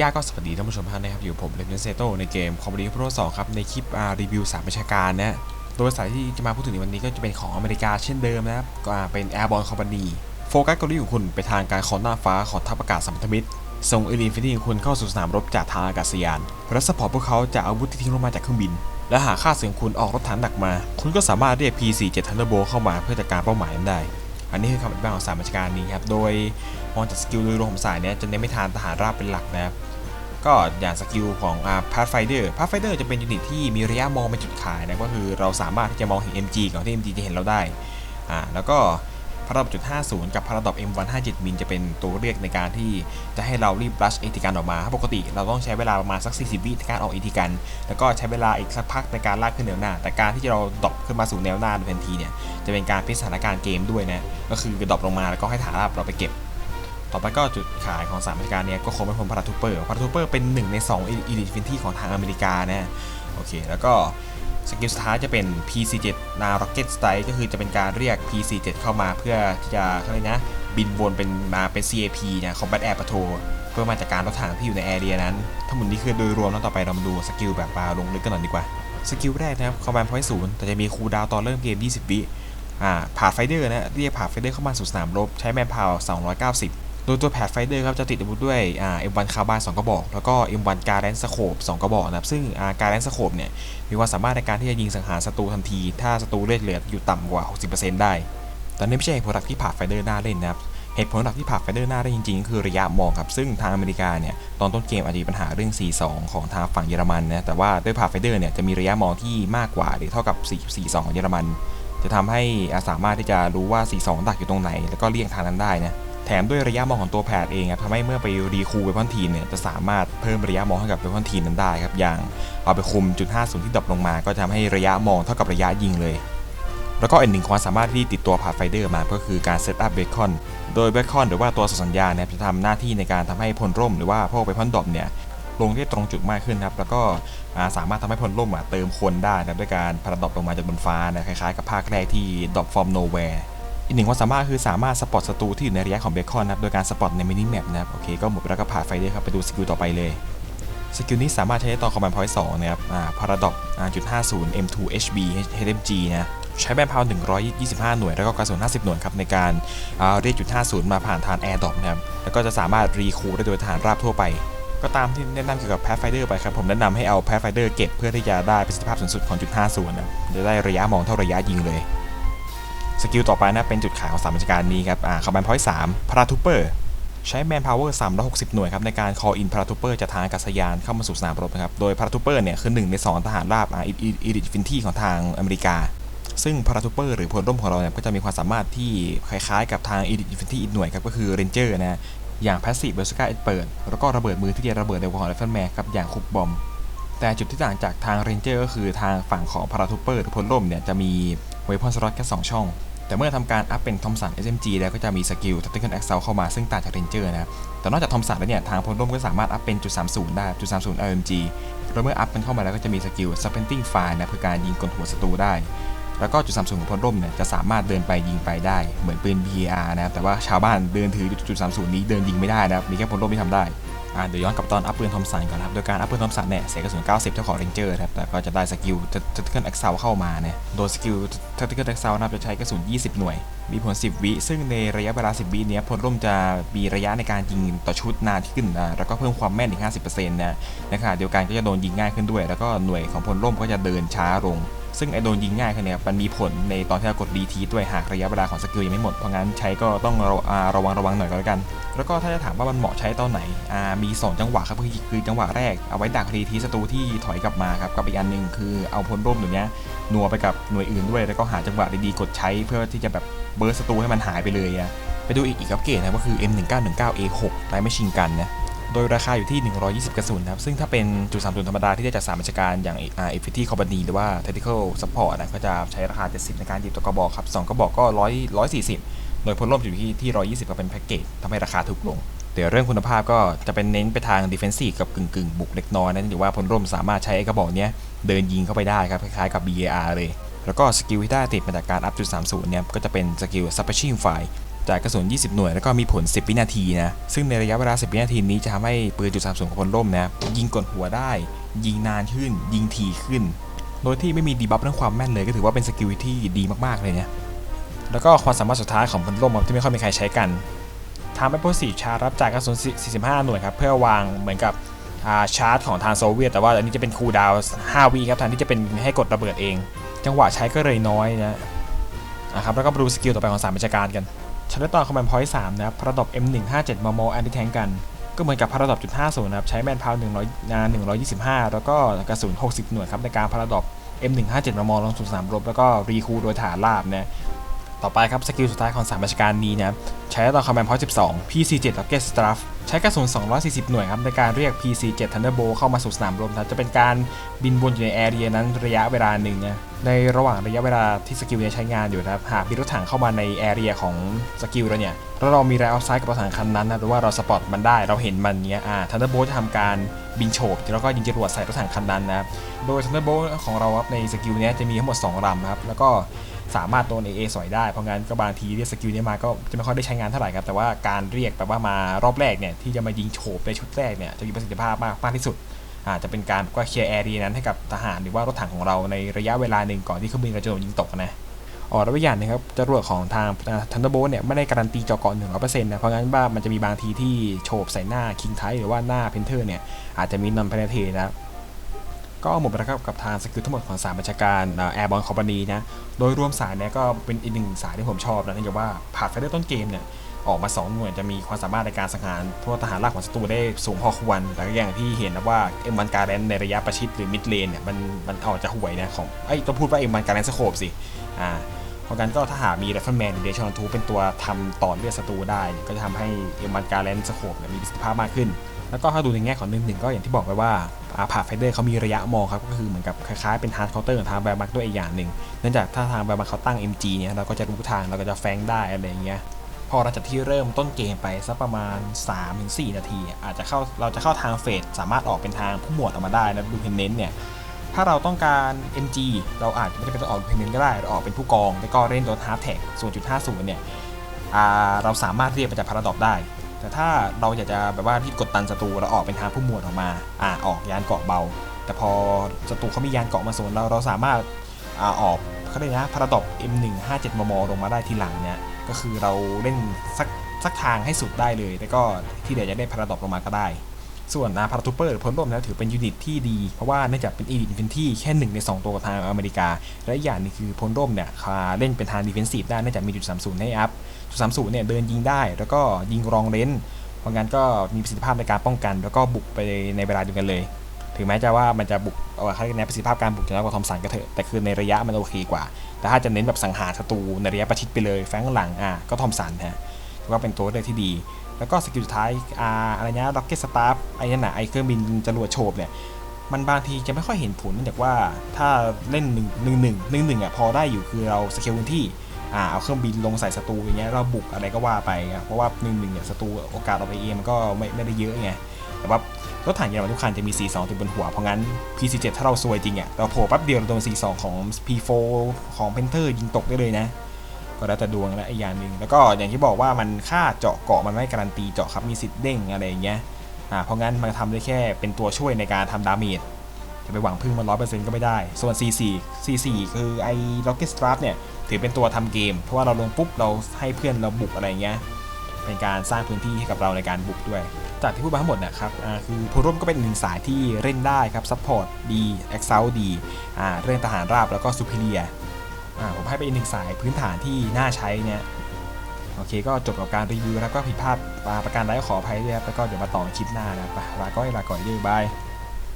ญาก็สวัสดีท่านผู้ชมทุกท่านนะครับ อยู่ผมเลนเซโตในเกมคอมบ a ดี้โปรสองครับในคลิปรีวิวสามประชาการนะโดยสายที่จะมาพูดถึงในวันนี้ก็จะเป็นของอเมริกาเช่นเดิมนะครับก็เป็น Airborne Company โฟกัสกลยุทธ์ของคุณไปทางการคอหน้าฟ้าขอทัพอากาศสัมพันธมิตรส่งเอลินฟินิของคุณเข้าสู่สนามรบจากทางอากาศยานและสปอร์ตพวกเขาจากอาวุธที่ทิ้งลงมาจากเครื่องบิน และหากค่าเสียงคุณออกรถถังหนักมา คุณก็สามารถเรียก P47 Thunderbolt เข้ามาเพื่อจัดการเป้าหมายนั้นได้ อันนี้คือคำอธิบายของสามราชการนี้ครับ โดย มองจากสกิลโดยรวมของสายเนี้ยจะเน้นไปทางทหารราบเป็นหลักนะครับก็อย่างสกิลของอ่า Pathfinder Pathfinder จะเป็นยูนิตที่มีระยะมองเป็นจุดขายนะก็คือเราสามารถที่จะมองเห็น MG ก่อนที่ MG จะเห็นเราได้อ่าแล้วก็พาราดจุด50 กับพาราด M157 มิลจะเป็นตัวเรียกในการที่จะให้เรารีบรัชเอทิกันออกมาถ้าปกติเราต้องใช้เวลาประมาณสัก 40 วิในการออกเอทิกันแล้วก็ใช้เวลาอีกสักพักในการลากขึ้นแนวหน้า แต่การที่เราดรอปขึ้นมาสู่แนวหน้าโดยทันทีเนี่ยจะเป็นการพิสถานการณ์เกมด้วยนะก็คือดรอปลงมาแล้วก็ให้ฐานราบเราไปเก็บ ต่อไปก็จุดขายของสามราชการเนี้ยก็คงเป็นผมพาราทูเปอร์พาราทูเปอร์เป็นหนึ่งใน2อีลิทฟินที่ของทางอเมริกานะโอเค แล้วก็สกิลสุดท้ายจะเป็น PC7 นาร็อกเก็ตสไตล์ก็คือจะเป็นการเรียก PC7 เข้ามาเพื่อที่จะเขาเรียกนะ บินวนเป็นมาเป็น CAP เนี่ย Combat Air Patrol เพื่อมาจากการรถถังที่อยู่ในแอเรียนั้น ทั้งหมดนี้คือโดยรวมแล้วต่อไปเรามาดูสกิลแบบปลาลงลึกกันหน่อยดีกว่า สกิลแรกนะครับ Command Point 0แต่จะมีคูลดาวน์ตอนเริ่มเกม 20 วิอ่าผ่าไฟเดอร์นะ เรียกผ่าไฟเดอร์เข้ามาสู่สนามรบ ใช้แมนพาว290 โดยตัวแพดไฟเดอร์ครับจะติดอาวุธด้วยอ่า M1 คาร์บาย2กระบอก แล้วก็ M1 การแลนสโคป2กระบอกนะครับซึ่งอ่าการแลนสโคปเนี่ยมีความสามารถในการที่จะยิงสังหารศัตรูทันที ถ้าศัตรูเลือดเหลืออยู่ต่ำกว่า 60%ได้ แต่นี่ไม่ใช่เหตุผลหลักที่ผ่าไฟเดอร์หน้าเล่นนะครับเหตุผลหลักที่ผ่าไฟเดอร์หน้าได้จริงๆก็คือระยะมองครับ ซึ่งทางอเมริกาเนี่ยตอนต้นเกมอาจจะมีปัญหาเรื่อง 4-2 ของทางฝั่งเยอรมันนะแต่ว่าด้วยผ่าไฟเดอร์เนี่ยจะมีระยะมองที่มากกว่าหรือเท่ากับ 4-2 ของเยอรมัน จะทำให้อาสามารถที่จะรู้ว่า 4-2 ดักอยู่ตรงไหน แล้วก็เลี่ยงทางนั้นได้นะ แถมด้วยระยะมองของตัวแพดเองครับทำให้เมื่อไปรีคูเวพอนทีมเนี่ยจะสามารถเพิ่มระยะมองให้กับเวพอนทีมนั้นได้ครับอย่างเอาไปคุมจุด50ที่ดรอปลงมา ก็จะทำให้ระยะมองเท่ากับระยะยิงเลย แล้วก็อีกหนึ่งความสามารถที่ติดตัวพาไฟเดอร์มาก็คือการเซตอัพเบคอนโดยเบคอนหรือว่าตัวส่งสัญญาณเนี่ยจะทำหน้าที่ในการทำให้พลร่มหรือว่าพวกเบคอนดอปเนี่ยลงได้ตรงจุดมากขึ้นครับ แล้วก็สามารถทำให้พลร่มเติมคนได้นะด้วยการพาราดอปลงมาจากบนฟ้านะคล้ายๆกับภาคแรกที่ดอปฟอร์มโนแวร์ อีกหนึ่งความสามารถคือสามารถสปอตศัตรูที่อยู่ในระยะของเบคอนนะครับโดยการสปอตในมินิแมปนะครับโอเคก็หมดไปแล้วก็ผ่าไฟเดอร์ครับไปดูสกิลต่อไปเลยสกิลนี้สามารถใช้ได้ตอนคอมมานพอยต์สองนะครับอ่า Paradox อ่าจุด50 M2 HB HMG นะใช้แบนพาว 125 หน่วย แล้วก็กระสุน 50 หน่วยครับในการอ่าเรียกจุด 50 มาผ่านทาง Air Drop นะครับ แล้วก็จะสามารถรีคูได้โดยทหารราบทั่วไป ก็ตามที่แนะนำเกี่ยวกับ Pathfinder ไปครับ ผมแนะนำให้เอา Pathfinder เก็บเพื่อที่จะได้ประสิทธิภาพสูงสุดของจุด 50นะจะได้ระยะมองเท่าระยะยิงเลย สกิลต่อไปนะเป็นจุดขายของสามราชการนี้ครับอ่าคอมมานพอยต์3 Paratrooper ใช้แมนพาวเวอร์360 หน่วยครับในการ call in Paratrooper จากทางอากาศยานเข้ามาสู่สนามรบนะครับ โดย Paratrooper เนี่ยคือหนึ่งใน 2 ทหารราบอ่าอีริฟินที่ของทางอเมริกา ซึ่ง Paratrooper หรือพลร่มของเราเนี่ยก็จะมีความสามารถที่คล้ายๆ กับทางอีริฟินที่อีกหน่วยครับก็คือ Ranger นะอย่าง Passive b e r s e r k e r Expert แล้วก็ระเบิดมือที่จะระเบิดในวงของ Rifle Man ครับอย่างคุกบอมแต่จุดที่ต่างจากทาง Ranger ก็คือทางฝั่งของ Paratrooper หรือพลร่มเนี่ยจะมี Weapon Slot แค่ 2 ช่อง แต่เมื่อทำการอัพเป็นทอมสัน SMG แล้วก็จะมีสกิล Tactical Assault เข้ามาซึ่งต่างจาก Ranger นะครับ แต่นอกจากทอมสันแล้วเนี่ย ทางพลร่มก็สามารถอัพเป็นจุด30 ได้จุด30 LMG แล้วเมื่ออัพมันเข้ามาแล้วก็จะมีสกิล Serpenting Fire นะคือการยิงกลหัวศัตรูได้ แล้วก็จุด30ของพลร่มเนี่ยจะสามารถเดินไปยิงไปได้เหมือนปืน BAR นะครับแต่ว่าชาวบ้านเดินถือจุด30นี้เดินยิงไม่ได้นะครับมีแค่พลร่มที่ทำได้ อ่าเดี๋ยวย้อนกลับตอนอัพปืนทอมสันก่อนครับ โดยการอัพปืนทอมสันเนี่ยเสียกระสุน 90 เท่าของเรนเจอร์ครับแต่ก็จะได้สกิล Tactical Assault เข้ามาเนี่ย โดยสกิล Tactical Assault นะครับจะใช้กระสุน 20 หน่วย มีผล 10 วิ ซึ่งในระยะเวลา 10 วิเนี้ยพลร่มจะมีระยะในการยิงต่อชุดนานขึ้นนะ แล้วก็เพิ่มความแม่นอีก 50%นะในขณะเดียวกันก็จะโดนยิงง่ายขึ้นด้วย แล้วก็หน่วยของพลร่มก็จะเดินช้าลง ซึ่งไอโดนยิงง่ายขึ้นเนี่ยมันมีผลในตอนที่เรากดรีทีด้วยหากระยะเวลาของสกิลยังไม่หมด เพราะงั้นใช้ก็ต้องระระวังระวังหน่อยก็แล้วกัน แล้วก็ถ้าจะถามว่ามันเหมาะใช้ตอนไหน มี 2 จังหวะครับคือคือจังหวะแรกเอาไว้ดักรีทีศัตรูที่ถอยกลับมาครับ กับอีกอันหนึ่งคือเอาพลร่มอย่างเงี้ยนัวไปกับหน่วยอื่นด้วย แล้วก็หาจังหวะดีๆกดใช้เพื่อที่จะแบบเบิร์สตูให้มันหายไปเลยอะไปดูอีกอีกอัปเกรดนะก็คือ M1919A6 ไร้ไม่ชิงกันนะโดยราคาอยู่ที่ 120 กระสุนครับ ซึ่งถ้าเป็นจุด30ธรรมดาที่ได้จากสามราชการอย่างอ่า Infinity Company หรือว่า Tactical Support นะก็จะใช้ราคา 70 ในการหยิบตัวกระบอกครับ2กระบอกก็ 100 140 โดยพลร่มอยู่ที่ที่ 120 ก็เป็นแพ็กเกจทำให้ราคาถูกลง เดี๋ยวเรื่องคุณภาพก็จะเป็นเน้นไปทาง Defensive กับกึ่งกึ่งบุกเล็กน้อยนะหรือว่าพลร่มสามารถใช้กระบอกเนี้ยเดินยิงเข้าไปได้ครับคล้ายๆกับ BAR เลย แล้วก็สกิลที่ได้ติดมาจากการอัพจุด30เนี่ยก็จะเป็นสกิล Suppressing Fire จ่ายกระสุน 20 หน่วย แล้วก็มีผล 10 วินาทีนะ ซึ่งในระยะเวลา 10 วินาทีนี้จะทำให้ปืนจุดสามสูงของพลร่มนะ ยิงกดหัวได้ ยิงนานขึ้น ยิงทีขึ้น โดยที่ไม่มีดีบัฟเรื่องความแม่นเลยก็ถือว่าเป็นสกิลที่ดีมากๆเลยเนี่ย แล้วก็ความสามารถสุดท้ายของพลร่มที่ไม่ค่อยมีใครใช้กันทำให้โพสีชาร์รับจากกระสุน 45 หน่วยครับ เพื่อวางเหมือนกับชาร์จของทางโซเวียต แต่ว่าอันนี้จะเป็นคูลดาวน์5วิครับแทนที่จะเป็นให้กดระเบิดเอง จังหวะใช้ก็เลยน้อยนะนะครับแล้วก็มาดูสกิลต่อไปของสามบัญชาการกันชั้นตอนคอมมานด์พอยต์สามนะครับพระดบ M157 มมแอนติแทงกัน ก็เหมือนกับพระดบจุดห้าศูนะครับใช้แมนพาวหนึ่งร้อยหนา125แล้วก็กระสุนหกสิบหน่วยครับในการพระดบ M157 มมลงสู่สนามรบแล้วก็รีคูโดยฐานราบนะ ต่อไปครับสกิลสุดท้ายของสามบัญชาการนี้นะใช้ต่อคอมมนด์พอยต์12 PC7 Rocket Strafe ใช้กระสุน 240 หน่วยครับในการเรียก PC7 Thunderbolt เข้ามาสู่สนามรบนะจะเป็นการบินวนอยู่ในแอเรียนั้นระยะเวลาหนึ่งนะในระหว่างระยะเวลาที่สกิลนี้ใช้งานอยู่นะครับหากมีรถถังเข้ามาในแอเรียของสกิลเราเนี่ยแล้วเรามีแรงออฟไซด์กับรถถังคันนั้นนะหรือว่าเราสปอตมันได้เราเห็นมันเนี้ยอ่า Thunderbolt จะทำการบินโฉบแล้วก็ยิงจรวดใส่รถถังคันนั้นนะครับโดย Thunderbolt ของเราครับในสกิลเนี้ยจะมีทั้งหมด 2ลำครับแล้วก็ สามารถโดน AA สอยได้ เพราะงั้นก็บางทีเรียกสกิลนี้มาก็จะไม่ค่อยได้ใช้งานเท่าไหร่ครับ แต่ว่าการเรียกแบบว่ามารอบแรกเนี่ยที่จะมายิงโฉบในชุดแรกเนี่ยจะมีประสิทธิภาพมากมากที่สุดอาจจะเป็นการก็เคลียร์แอรีนั้นให้กับทหารหรือว่ารถถังของเราในระยะเวลาหนึ่งก่อนที่เครื่องบินเราจะโดนยิงตกนะอ๋อแล้วอีย่างนึงครับจรวดของทางทันเดอร์โบเนี่ยไม่ได้การันตีเจาะเกาะหนึ่งร้อยเปอร์เซ็นต์นะเพราะงั้นว่ามันจะมีบางทีที่โฉบใส่หน้าคิงไทหรือว่าหน้าเพนเทอร์เนี่ยอาจจะมีนอนเพนเทนะ ก็หมดไปแล้วครับกับทางสกิลทั้งหมดของสามบัญชาการแอร์บอลคอมพานีนะ โดยรวมสายเนี่ยก็เป็นอีกหนึ่งสายที่ผมชอบนะเนื่องจากว่าผ่านไฟเดอร์ต้นเกมเนี่ยออกมา 2 หน่วยจะมีความสามารถในการสังหารพวกทหารรากของศัตรูได้สูงพอควร แต่ก็อย่างที่เห็นนะว่าเอ็มวันการแลนในระยะประชิดหรือมิดเลนเนี่ยมันมันออกจะห่วยนะของไอ้ต้องพูดว่าเอ็มวันการแลนสโคปสิอ่าเพราะงั้นก็ถ้าหามีไรเฟิลแมนหรือเดชอนทูเป็นตัวทำต่อเลือดศัตรูได้ ก็จะทำให้เอ็มวันการแลนสโคปมีประสิทธิภาพมากขึ้น แล้วก็ถ้าดูในแง่ของหนึ่งหนึ่งก็อย่างที่บอกไปว่า อาผาไฟเดอร์เขามีระยะมองครับ ก็คือเหมือนกับคล้ายๆเป็นฮาร์ดเคาน์เตอร์ของทางแบร์บักด้วยอีกอย่างหนึ่งเนื่องจากถ้าทางแบร์บักเขาตั้ง MG เนี่ยเราก็จะรู้ทางเราก็จะแฟงได้อะไรเงี้ยพอหลังจากที่เริ่มต้นเกมไปสักประมาณ 3-4 นาที อาจจะเข้าเราจะเข้าทางเฟสสามารถออกเป็นทางผู้หมวดออกมาได้นะดูเพนเน้นเนี่ยถ้าเราต้องการ MG เราอาจจะไม่จำเป็นต้องออกเพนเน้นก็ได้เราออกเป็นผู้กองแล้วก็เล่นโดนฮาร์ดแท็ก0.50เนี่ยเราสามารถเรียกมาจากพาราดอกได้ แต่ถ้าเราอยากจะแบบว่าที่กดตันศัตรูเราออกเป็นทางผู้หมวดออกมา อ่าออกยานเกาะเบา แต่พอศัตรูเขามียานเกาะมาสวนเราเราสามารถอ่าออกเขาเรียกนะพาราดอก M157 มมลงมาได้ทีหลังเนี่ยก็คือเราเล่นสักสักทางให้สุดได้เลย แล้วก็ที่เหลือจะได้พาราดอกลงมาก็ได้ ส่วนอาพาราทูเปอร์หรือพลร่มนะถือเป็นยูนิตที่ดี เพราะว่าเนื่องจากเป็นอีลิทอินฟินที่แค่หนึ่งใน 2 ตัวกับทางอเมริกา และอย่างนึงคือพลร่มเนี่ยเขาเล่นเป็นทางดิเฟนซีฟได้เนื่องจากมีจุด30ให้อัพจุด30เนี่ยเดินยิงได้ แล้วก็ยิงรองเลนเพราะงั้นก็มีประสิทธิภาพในการป้องกัน แล้วก็บุกไปในเวลาเดียวกันเลย ถึงแม้จะว่ามันจะบุกเออเขาเรียกในประสิทธิภาพการบุกจะน้อยกว่าทอมสันก็เถอะแต่คือในระยะมันโอเคกว่า แต่ถ้าจะเน้นแบบสังหารศัตรูในระยะประชิดไปเลยแฟงหลังอะก็ทอมสันฮะถือว่าเป็นตัวเลือกที่ดี แล้วก็สกิลสุดท้ายอ่าอะไรเนะร็อกเก็ตสตาร์ฟไอ้นั่นน่ะไอ้เครื่องบินจรวดโฉบเนี่ยมันบางทีจะไม่ค่อยเห็นผลเนื่องจากว่าถ้าเล่นหนึ่งหนึ่งหนึ่งหนึ่งหนึ่งอะพอได้อยู่คือเราสเกลพื้นที่อ่าเอาเครื่องบินลงใส่ศัตรูอย่างเงี้ยเราบุกอะไรก็ว่าไปอะเพราะว่าหนึ่งหนึ่งเนี่ยศัตรูโอกาสเอาไปเองมันก็ไม่ไม่ได้เยอะไงแต่ว่ารถถังเยอรมันทุกคันจะมี C2 ติดบนหัว เพราะงั้น PC7 ถ้าเราซวยจริงอะเราโผล่แป๊บเดียวเราโดน C2 ของ P4 ของ Panther ยิงตกได้เลยนะ ก็แล้วแต่ดวงและอีกอย่างหนึ่งแล้วก็อย่างที่บอกว่ามันค่าเจาะเกาะมันไม่การันตีเจาะครับมีสิทธิ์เด้งอะไรอย่างเงี้ยอ่าเพราะงั้นมันทำได้แค่เป็นตัวช่วยในการทำดาเมจจะไปหวังพึ่งมันร้อยเปอร์เซ็นต์ก็ไม่ได้ ส่วน C4 C4 คือไอ้ Rocket Strap เนี่ย ถือเป็นตัวทำเกม เพราะว่าเราลงปุ๊บ เราให้เพื่อนเราบุกอะไรเงี้ย เป็นการสร้างพื้นที่ให้กับเราในการบุกด้วย จากที่พูดมาทั้งหมดนะครับอ่าคือโพร่วมก็เป็นหนึ่งสายที่เล่นได้ครับซัพพอร์ตดีเอ็กซ์ซดีอ่าเรื่องทหารราบแล้วก็ซูเปเรีย อ่าผมให้ไปอีกหนึ่งสายพื้นฐานที่น่าใช้เนี่ยโอเคก็จบกับการรีวิวแล้วก็ผิดพลาดประการใดก็ขออภัยด้วยครับแล้วก็เดี๋ยวมาต่อคลิปหน้านะไปลาก็ให้ลาก่อนเยอะบาย